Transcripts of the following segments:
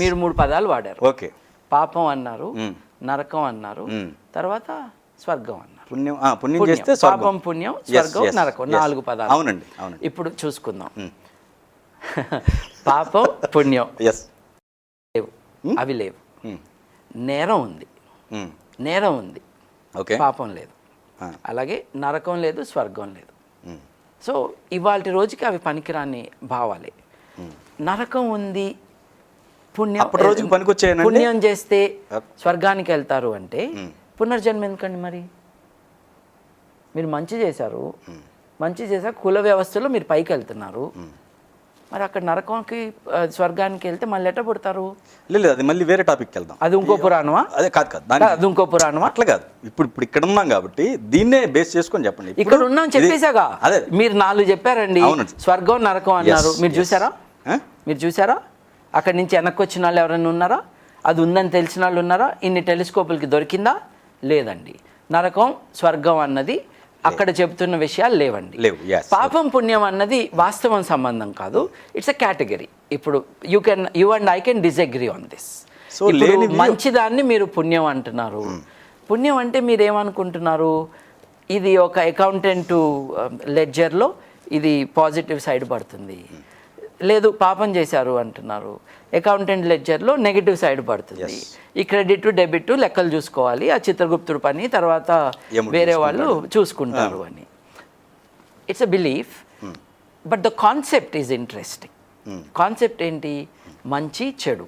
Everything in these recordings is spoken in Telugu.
మీరు మూడు పదాలు వాడారు ఓకే పాపం అన్నారు. నరకం అన్నారు. తర్వాత స్వర్గం అన్నారు పుణ్యం పుణ్యం. చేస్తే స్వర్గం. పాపం పుణ్యం స్వర్గం నరకం. నాలుగు పదాలు అవునండి అవునండి ఇప్పుడు చూసుకుందాం. పాపం పుణ్యం ఎస్ లేవు అవి లేవు. నేరం ఉంది. నేరం ఉంది ఓకే పాపం లేదు. అలాగే నరకం లేదు స్వర్గం లేదు. సో ఇవాళ రోజుకి అవి పనికిరాని భావాలే నరకం ఉంది పుణ్యం రోజుకి పనికొచ్చేయనండి? పుణ్యం చేస్తే. స్వర్గానికి వెళ్తారు అంటే. పునర్జన్మ ఎందుకండి మరి? మీరు మంచి చేశారు. మంచి చేశాక కుల వ్యవస్థలో మీరు పైకి వెళ్తున్నారు. మరి అక్కడ నరకంకి స్వర్గానికి వెళ్తే మళ్ళీ ఎట్ట పుడతారు? లేదు అది మళ్ళీ వేరే టాపిక్కి వెళ్దాం. అది ఇంకో పురాణమా? అదే కాదు కాదు అది ఇంకో పురాణమా? అట్లా కాదు. ఇప్పుడు ఇప్పుడు ఇక్కడ ఉన్నాం కాబట్టి దీన్నే బేస్ చేసుకొని చెప్పండి. ఇక్కడ ఉన్నాం చెప్పేశాగా. అదే. మీరు నాలుగు చెప్పారండి. స్వర్గం నరకం అన్నారు. మీరు. చూసారా? మీరు చూసారా అక్కడి నుంచి వెనక్కి వచ్చిన వాళ్ళు ఎవరైనా ఉన్నారా? అది ఉందని తెలిసిన వాళ్ళు ఉన్నారా? ఇన్ని టెలిస్కోపులకి దొరికిందా? లేదండి. నరకం స్వర్గం అన్నది అక్కడ చెబుతున్న విషయాలు లేవండి. పాపం పుణ్యం అన్నది వాస్తవం సంబంధం కాదు. ఇట్స్ అ కేటగిరీ ఇప్పుడు you can you and I can disagree on this లేనివి- మంచిదాన్ని మీరు పుణ్యం అంటున్నారు. పుణ్యం అంటే మీరు ఏమనుకుంటున్నారు ఇది ఒక అకౌంటెంట్ లెడ్జర్లో ఇది పాజిటివ్ సైడ్ పడుతుంది. లేదు పాపం చేశారు అంటున్నారు. అకౌంటెంట్ లెడ్జర్లో నెగిటివ్ సైడ్ పడుతుంది. ఈ క్రెడిట్ డెబిట్ లెక్కలు చూసుకోవాలి. ఆ చిత్రగుప్తుడు పని తర్వాత వేరే వాళ్ళు చూసుకుంటారు అని. It's a belief but the concept is interesting concept ఏంటి? మంచి చెడు.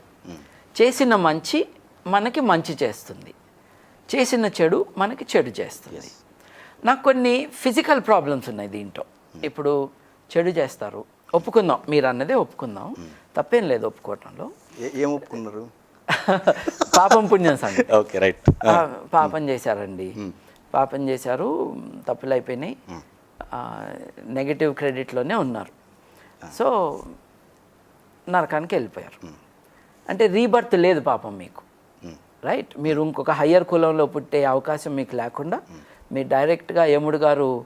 చేసిన మంచి మనకి మంచి చేస్తుంది. చేసిన చెడు మనకి చెడు చేస్తుంది. నాకు కొన్ని ఫిజికల్ ప్రాబ్లమ్స్ ఉన్నాయి దీంట్లో. ఇప్పుడు చెడు చేస్తారు. ఒప్పుకుందాం. మీరు అన్నదే ఒప్పుకుందాం తప్పేం లేదు ఒప్పుకోవటంలో. ఏ- ఒప్పుకున్నారు? పాపం పుణ్యం సంగతి ఓకే రైట్. పాపం చేశారండి. పాపం చేశారు తప్పులు అయిపోయినాయి. నెగటివ్ క్రెడిట్లోనే ఉన్నారు. సో నరకానికి వెళ్ళిపోయారు. అంటే రీబర్త్ లేదు పాపం మీకు. రైట్? మీరు ఇంకొక హయ్యర్ కులంలో పుట్టే అవకాశం మీకు లేకుండా మీరు డైరెక్ట్గా యముడు గారు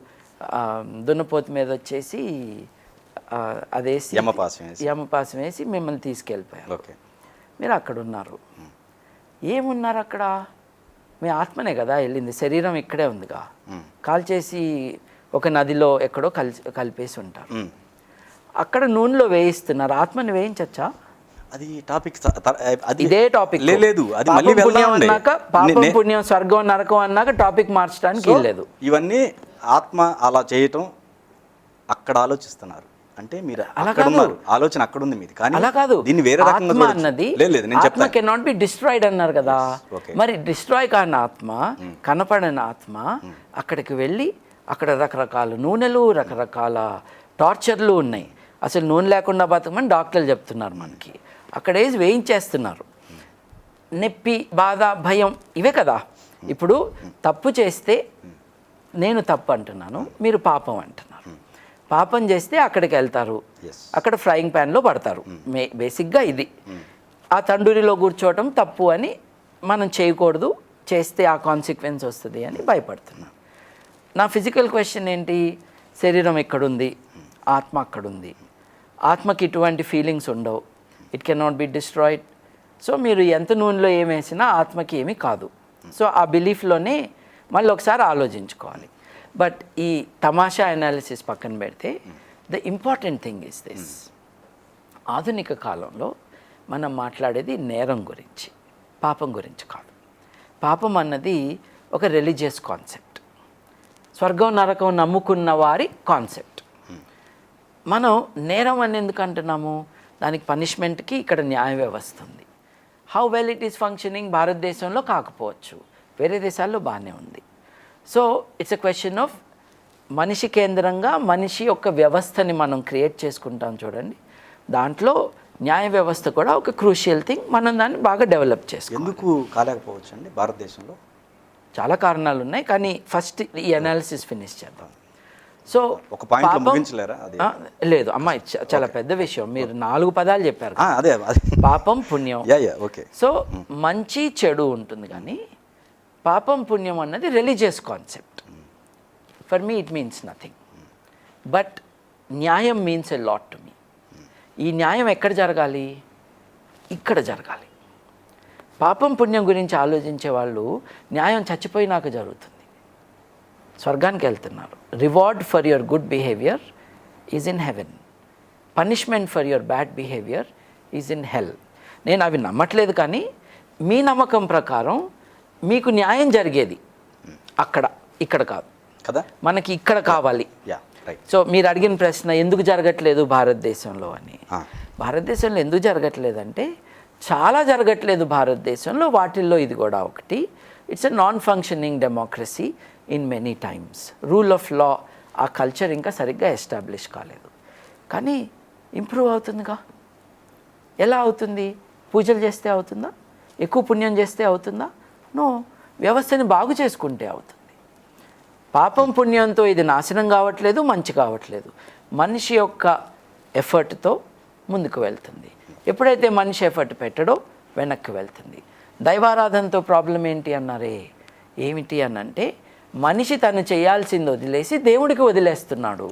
దున్నపోతు మీద వచ్చేసి అదేసి యమపాసం వేసి. మిమ్మల్ని తీసుకెళ్ళిపోయారు. ఓకే. మీరు అక్కడ ఉన్నారు ఏమున్నారు అక్కడ మీ ఆత్మనే కదా వెళ్ళింది. శరీరం ఇక్కడే ఉందిగా. కాల్చేసి ఒక నదిలో ఎక్కడో కలిసి కలిపేసి ఉంటారు. అక్కడ నూనెలో వేయిస్తున్నారు. ఆత్మని వేయించచ్చా? అది టాపిక్ అది ఇదే టాపిక్. లేదు. అది మళ్ళీ పుణ్యం. అన్నాక పాపం పుణ్యం స్వర్గం నరకం అన్నాక టాపిక్ మార్చడానికి లేదు ఇవన్నీ ఆత్మ అలా చేయటం అక్కడ ఆలోచిస్తున్నారు. అంటే మీరు అలా కాదు. ఉన్నారు. ఆలోచన అక్కడ ఉంది మీది. కానీ అలా కాదు. దీన్ని వేరే రకంగా. అన్నది లేదు నేను చెప్తాను. కెనాట్ బి డిస్ట్రాయిడ్ అన్నారు కదా. మరి డిస్ట్రాయ్ కాని ఆత్మ కనపడని ఆత్మ అక్కడికి వెళ్ళి అక్కడ రకరకాల నూనెలు రకరకాల టార్చర్లు ఉన్నాయి. అసలు నూనె లేకుండా బతకమని డాక్టర్లు చెప్తున్నారు మనకి. అక్కడ వేసి వేయించేస్తున్నారు. నొప్పి బాధ భయం ఇవే కదా. ఇప్పుడు తప్పు చేస్తే నేను తప్పు అంటున్నాను మీరు పాపం అంటున్నారు. పాపం చేస్తే అక్కడికి వెళ్తారు. అక్కడ ఫ్రైయింగ్ ప్యాన్లో పడతారు. మే బేసిక్గా ఇది. ఆ తండూరిలో కూర్చోవటం తప్పు అని మనం చేయకూడదు. చేస్తే ఆ కాన్సిక్వెన్స్ వస్తుంది అని భయపడుతున్నాను నా ఫిజికల్ క్వశ్చన్ ఏంటి? శరీరం ఎక్కడుంది? ఆత్మ అక్కడుంది. ఆత్మకి ఇటువంటి ఫీలింగ్స్ ఉండవు. It can not be destroyed so మీరు ఎంత నూనెలో ఏం వేసినా ఆత్మకి ఏమీ కాదు. సో ఆ బిలీఫ్లోనే మళ్ళీ ఒకసారి ఆలోచించుకోవాలి. బట్ ఈ తమాషా అనాలిసిస్ పక్కన పెడితే the important thing is this ఆధునిక కాలంలో మనం మాట్లాడేది నేరం గురించి పాపం గురించి కాదు. పాపం అన్నది ఒక రిలీజియస్ కాన్సెప్ట్ స్వర్గం నరకం నమ్ముకున్న వారి కాన్సెప్ట్ మనం నేరం అని ఎందుకు అంటున్నాము? దానికి పనిష్మెంట్కి ఇక్కడ న్యాయ వ్యవస్థ ఉంది. How well it is functioning భారతదేశంలో కాకపోవచ్చు. వేరే దేశాల్లో బాగానే ఉంది. So it's a question of మనిషి కేంద్రంగా మనిషి యొక్క వ్యవస్థని మనం క్రియేట్ చేసుకుంటాం చూడండి. దాంట్లో న్యాయ వ్యవస్థ కూడా ఒక క్రూషియల్ థింగ్ మనం దాన్ని బాగా డెవలప్ చేసుకోవాలి. ఎందుకు కాలేకపోవచ్చు అండి భారతదేశంలో? చాలా కారణాలు ఉన్నాయి కానీ ఫస్ట్ ఈ అనాలిసిస్ ఫినిష్ చేద్దాం. సో ఒక లేదు అమ్మాయి చాలా పెద్ద విషయం. మీరు నాలుగు పదాలు చెప్పారు అదే అదే. పాపం పుణ్యం. Yeah yeah okay. సో మంచి చెడు ఉంటుంది కానీ పాపం పుణ్యం అన్నది religious concept for me it means nothing but న్యాయం means a lot to me ఈ న్యాయం ఎక్కడ జరగాలి? ఇక్కడ జరగాలి. పాపం పుణ్యం గురించి ఆలోచించే వాళ్ళు న్యాయం చచ్చిపోయినాక జరుగుతుంది. స్వర్గానికి వెళ్తున్నారు. Reward for your good behaviour is in heaven punishment for your bad behaviour is in hell నేను అవి నమ్మట్లేదు కానీ మీ నమ్మకం ప్రకారం మీకు న్యాయం జరిగేది. అక్కడ ఇక్కడ కాదు. కదా? మనకి ఇక్కడ కావాలి. సో మీరు అడిగిన ప్రశ్న ఎందుకు జరగట్లేదు భారతదేశంలో అని. భారతదేశంలో ఎందుకు జరగట్లేదంటే చాలా జరగట్లేదు భారతదేశంలో వాటిల్లో ఇది కూడా ఒకటి. It's a non functioning democracy in many times rule of law ఆ కల్చర్ ఇంకా సరిగ్గా ఎస్టాబ్లిష్ కాలేదు. కానీ ఇంప్రూవ్ అవుతుందిగా? ఎలా అవుతుంది? పూజలు చేస్తే అవుతుందా? ఎక్కువ పుణ్యం చేస్తే అవుతుందా? నో వ్యవస్థని బాగు చేసుకుంటే అవుతుంది. పాపం పుణ్యంతో ఇది నాశనం కావట్లేదు మంచి కావట్లేదు. మనిషి యొక్క ఎఫర్ట్తో ముందుకు వెళ్తుంది. ఎప్పుడైతే మనిషి ఎఫర్ట్ పెట్టడో వెనక్కి వెళ్తుంది. దైవారాధనతో ప్రాబ్లం ఏంటి అన్నారే? ఏమిటి అని అంటే మనిషి తను చేయాల్సింది వదిలేసి దేవుడికి వదిలేస్తున్నాడు.